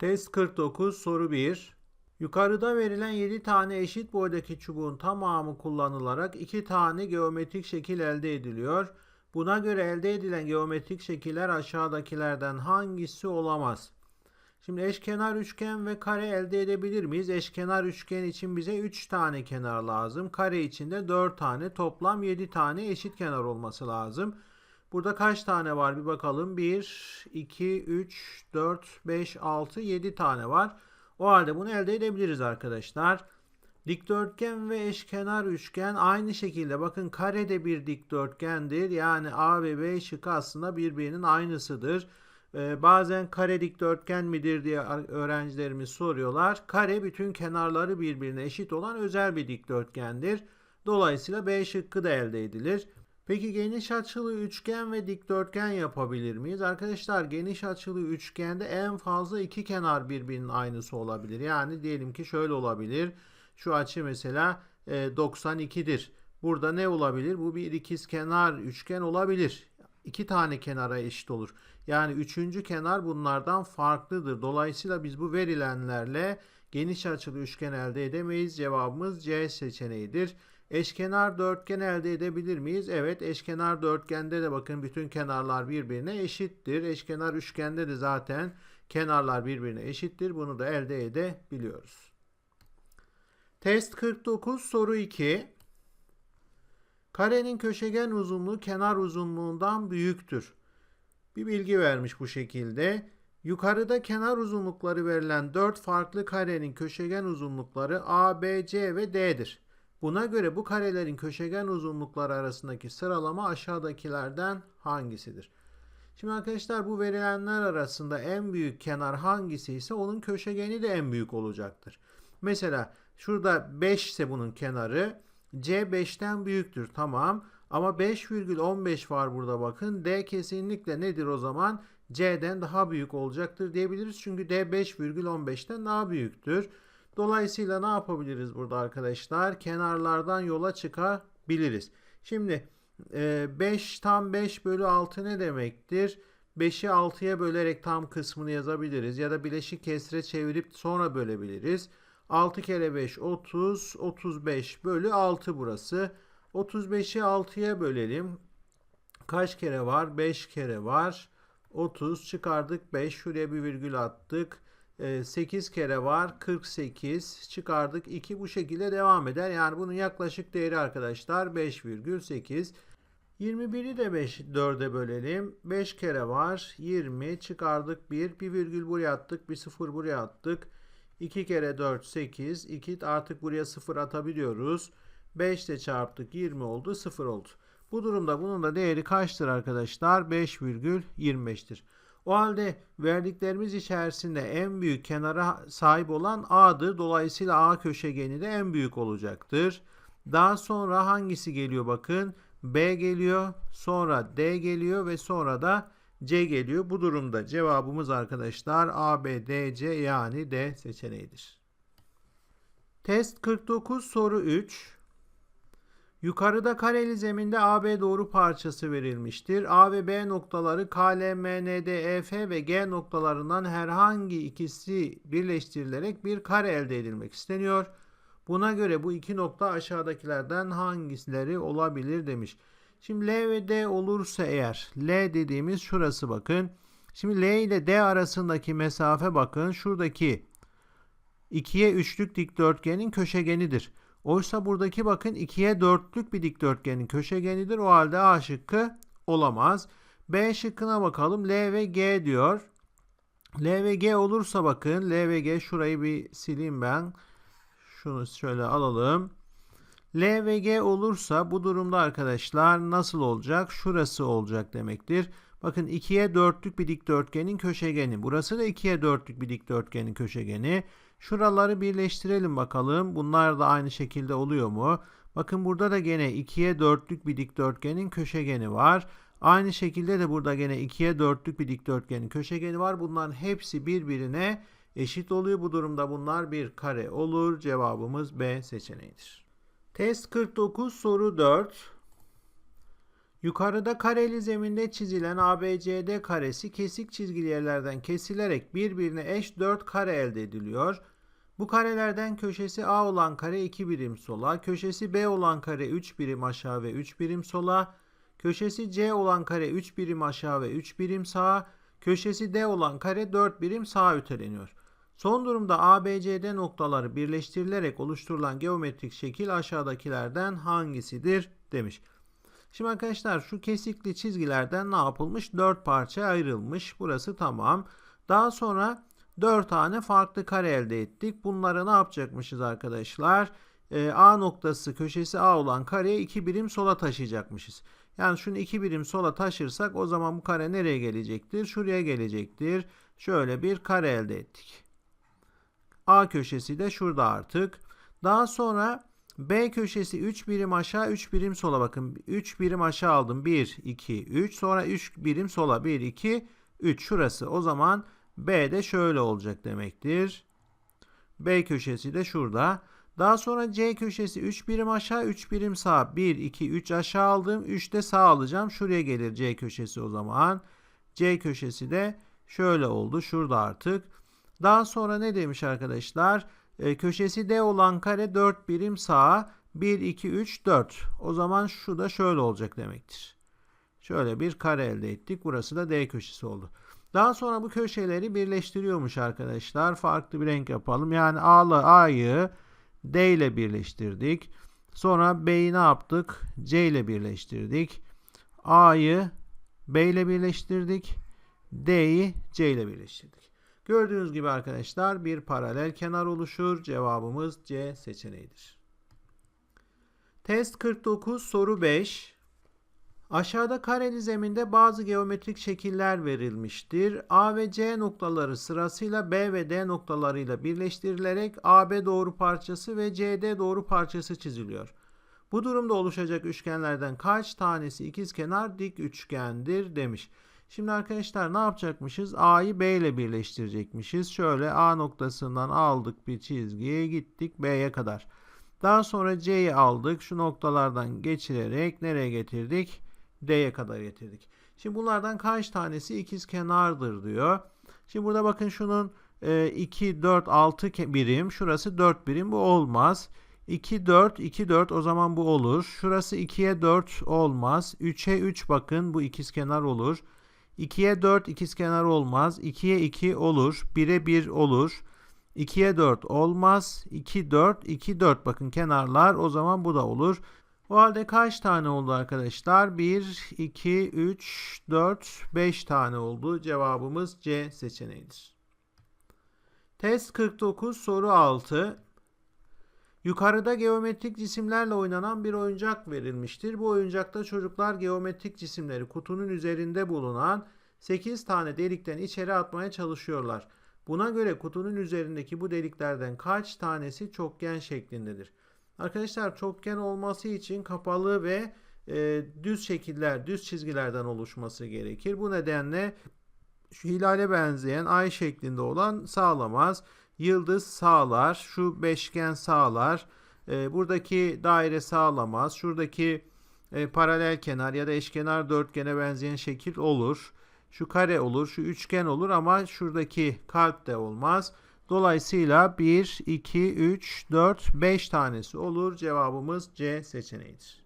Test 49 soru 1. Yukarıda verilen 7 tane eşit boydaki çubuğun tamamı kullanılarak 2 tane geometrik şekil elde ediliyor. Buna göre elde edilen geometrik şekiller aşağıdakilerden hangisi olamaz? Şimdi eşkenar üçgen ve kare elde edebilir miyiz? Eşkenar üçgen için bize 3 tane kenar lazım. Kare için de 4 tane toplam 7 tane eşit kenar olması lazım. Burada kaç tane var bir bakalım. 1, 2, 3, 4, 5, 6, 7 tane var. O halde bunu elde edebiliriz arkadaşlar. Dikdörtgen ve eşkenar üçgen aynı şekilde bakın kare de bir dikdörtgendir. Yani A ve B şıkkı aslında birbirinin aynısıdır. Ee, bazen kare dikdörtgen midir diye öğrencilerimiz soruyorlar. Kare bütün kenarları birbirine eşit olan özel bir dikdörtgendir. Dolayısıyla B şıkkı da elde edilir. Peki geniş açılı üçgen ve dikdörtgen yapabilir miyiz? Arkadaşlar geniş açılı üçgende en fazla iki kenar birbirinin aynısı olabilir. Yani diyelim ki şöyle olabilir. Şu açı mesela e, 92'dir. Burada ne olabilir? Bu bir ikizkenar üçgen olabilir. İki tane kenara eşit olur. Yani üçüncü kenar bunlardan farklıdır. Dolayısıyla biz bu verilenlerle geniş açılı üçgen elde edemeyiz. Cevabımız C seçeneğidir. Eşkenar dörtgen elde edebilir miyiz? Evet eşkenar dörtgende de bakın bütün kenarlar birbirine eşittir. Eşkenar üçgende de zaten kenarlar birbirine eşittir. Bunu da elde edebiliyoruz. Test 49 soru 2. Karenin köşegen uzunluğu kenar uzunluğundan büyüktür. Bir bilgi vermiş bu şekilde. Yukarıda kenar uzunlukları verilen 4 farklı karenin köşegen uzunlukları A, B, C ve D'dir. Buna göre bu karelerin köşegen uzunlukları arasındaki sıralama aşağıdakilerden hangisidir? Şimdi arkadaşlar bu verilenler arasında en büyük kenar hangisi ise onun köşegeni de en büyük olacaktır. Mesela şurada 5 ise bunun kenarı C 5'ten büyüktür tamam ama 5,15 var burada bakın D kesinlikle nedir o zaman C'den daha büyük olacaktır diyebiliriz çünkü D 5,15'ten daha büyüktür. Dolayısıyla ne yapabiliriz burada arkadaşlar? Kenarlardan yola çıkabiliriz. Şimdi 5 e, tam 5 bölü 6 ne demektir? 5'i 6'ya bölerek tam kısmını yazabiliriz. Ya da bileşik kesre çevirip sonra bölebiliriz. 6 kere 5 30. 35 bölü 6 burası. 35'i 6'ya bölelim. Kaç kere var? 5 kere var. 30 çıkardık 5. Şuraya bir virgül attık. 8 ee, kere var 48 çıkardık 2 bu şekilde devam eder. Yani bunun yaklaşık değeri arkadaşlar 5,8. 21'i de 5 4'e bölelim. 5 kere var 20 çıkardık 1 bir virgül buraya attık bir sıfır buraya attık. 2 kere 4 8 2 artık buraya 0 atabiliyoruz. 5 ile çarptık 20 oldu 0 oldu. Bu durumda bunun da değeri kaçtır arkadaşlar? 5,25'tir. O halde verdiklerimiz içerisinde en büyük kenara sahip olan A'dır. Dolayısıyla A köşegeni de en büyük olacaktır. Daha sonra hangisi geliyor bakın. B geliyor, sonra D geliyor ve sonra da C geliyor. Bu durumda cevabımız arkadaşlar A, B, D, C yani D seçeneğidir. Test 49 soru 3. Yukarıda kareli zeminde AB doğru parçası verilmiştir. A ve B noktaları K, L, M, N, D, E, F ve G noktalarından herhangi ikisi birleştirilerek bir kare elde edilmek isteniyor. Buna göre bu iki nokta aşağıdakilerden hangisileri olabilir demiş. Şimdi L ve D olursa eğer L dediğimiz şurası bakın. Şimdi L ile D arasındaki mesafe bakın şuradaki 2'ye 3'lük dikdörtgenin köşegenidir. Oysa buradaki bakın 2'ye 4'lük bir dikdörtgenin köşegenidir. O halde A şıkkı olamaz. B şıkkına bakalım. L ve G diyor. L ve G olursa bakın L ve G şurayı bir sileyim ben. Şunu şöyle alalım. L ve G olursa bu durumda arkadaşlar nasıl olacak? Şurası olacak demektir. Bakın 2'ye 4'lük bir dikdörtgenin köşegeni. Burası da 2'ye 4'lük bir dikdörtgenin köşegeni. Şuraları birleştirelim bakalım. Bunlar da aynı şekilde oluyor mu? Bakın burada da gene 2'ye 4'lük bir dikdörtgenin köşegeni var. Aynı şekilde de burada gene 2'ye 4'lük bir dikdörtgenin köşegeni var. Bunların hepsi birbirine eşit oluyor. Bu durumda bunlar bir kare olur. Cevabımız B seçeneğidir. Test 49 soru 4. Yukarıda kareli zeminde çizilen ABCD karesi kesik çizgili yerlerden kesilerek birbirine eş 4 kare elde ediliyor. Bu karelerden köşesi A olan kare 2 birim sola, köşesi B olan kare 3 birim aşağı ve 3 birim sola, köşesi C olan kare 3 birim aşağı ve 3 birim sağa, köşesi D olan kare 4 birim sağa öteleniyor. Son durumda ABCD noktaları birleştirilerek oluşturulan geometrik şekil aşağıdakilerden hangisidir demiş. Şimdi arkadaşlar şu kesikli çizgilerden ne yapılmış? 4 parça ayrılmış. Burası tamam. Daha sonra 4 tane farklı kare elde ettik. Bunları ne yapacakmışız arkadaşlar? Ee, A noktası köşesi A olan kareye 2 birim sola taşıyacakmışız. Yani şunu 2 birim sola taşırsak o zaman bu kare nereye gelecektir? Şuraya gelecektir. Şöyle bir kare elde ettik. A köşesi de şurada artık. Daha sonra B köşesi 3 birim aşağı 3 birim sola bakın. 3 birim aşağı aldım. 1, 2, 3. Sonra 3 birim sola. 1, 2, 3. Şurası. O zaman B de şöyle olacak demektir. B köşesi de şurada. Daha sonra C köşesi 3 birim aşağı 3 birim sağ. 1, 2, 3 aşağı aldım. 3 de sağ alacağım. Şuraya gelir C köşesi o zaman. C köşesi de şöyle oldu. Şurada artık. Daha sonra ne demiş arkadaşlar? E, köşesi D olan kare 4 birim sağa 1, 2, 3, 4. O zaman şu da şöyle olacak demektir. Şöyle bir kare elde ettik. Burası da D köşesi oldu. Daha sonra bu köşeleri birleştiriyormuş arkadaşlar. Farklı bir renk yapalım. Yani A'lı A'yı D ile birleştirdik. Sonra B'yi ne yaptık? C ile birleştirdik. A'yı B ile birleştirdik. D'yi C ile birleştirdik. Gördüğünüz gibi arkadaşlar bir paralel kenar oluşur. Cevabımız C seçeneğidir. Test 49 soru 5. Aşağıda kareli zeminde bazı geometrik şekiller verilmiştir. A ve C noktaları sırasıyla B ve D noktalarıyla birleştirilerek AB doğru parçası ve CD doğru parçası çiziliyor. Bu durumda oluşacak üçgenlerden kaç tanesi ikizkenar dik üçgendir demiş. Şimdi arkadaşlar ne yapacakmışız? A'yı B ile birleştirecekmişiz. Şöyle A noktasından aldık bir çizgiye gittik B'ye kadar. Daha sonra C'yi aldık. Şu noktalardan geçirerek nereye getirdik? D'ye kadar getirdik. Şimdi bunlardan kaç tanesi ikiz kenardır diyor. Şimdi burada bakın şunun 2, 4, 6 birim. Şurası 4 birim. Bu olmaz. 2, 4, 2, 4 o zaman bu olur. Şurası 2'ye 4 olmaz. 3'e 3 bakın bu ikiz kenar olur. 2'ye 4 ikizkenar olmaz. 2'ye 2 olur. 1'e 1 olur. 2'ye 4 olmaz. 2 4 2 4 bakın kenarlar o zaman bu da olur. O halde kaç tane oldu arkadaşlar? 1 2 3 4 5 tane oldu. Cevabımız C seçeneğidir. Test 49 soru 6. Yukarıda geometrik cisimlerle oynanan bir oyuncak verilmiştir. Bu oyuncakta çocuklar geometrik cisimleri kutunun üzerinde bulunan 8 tane delikten içeri atmaya çalışıyorlar. Buna göre kutunun üzerindeki bu deliklerden kaç tanesi çokgen şeklindedir? Arkadaşlar çokgen olması için kapalı ve e, düz şekiller, düz çizgilerden oluşması gerekir. Bu nedenle şu hilale benzeyen ay şeklinde olan sağlamaz yıldız sağlar, şu beşgen sağlar, e, buradaki daire sağlamaz, şuradaki e, paralel kenar ya da eşkenar dörtgene benzeyen şekil olur. Şu kare olur, şu üçgen olur ama şuradaki kalp de olmaz. Dolayısıyla 1, 2, 3, 4, 5 tanesi olur. Cevabımız C seçeneğidir.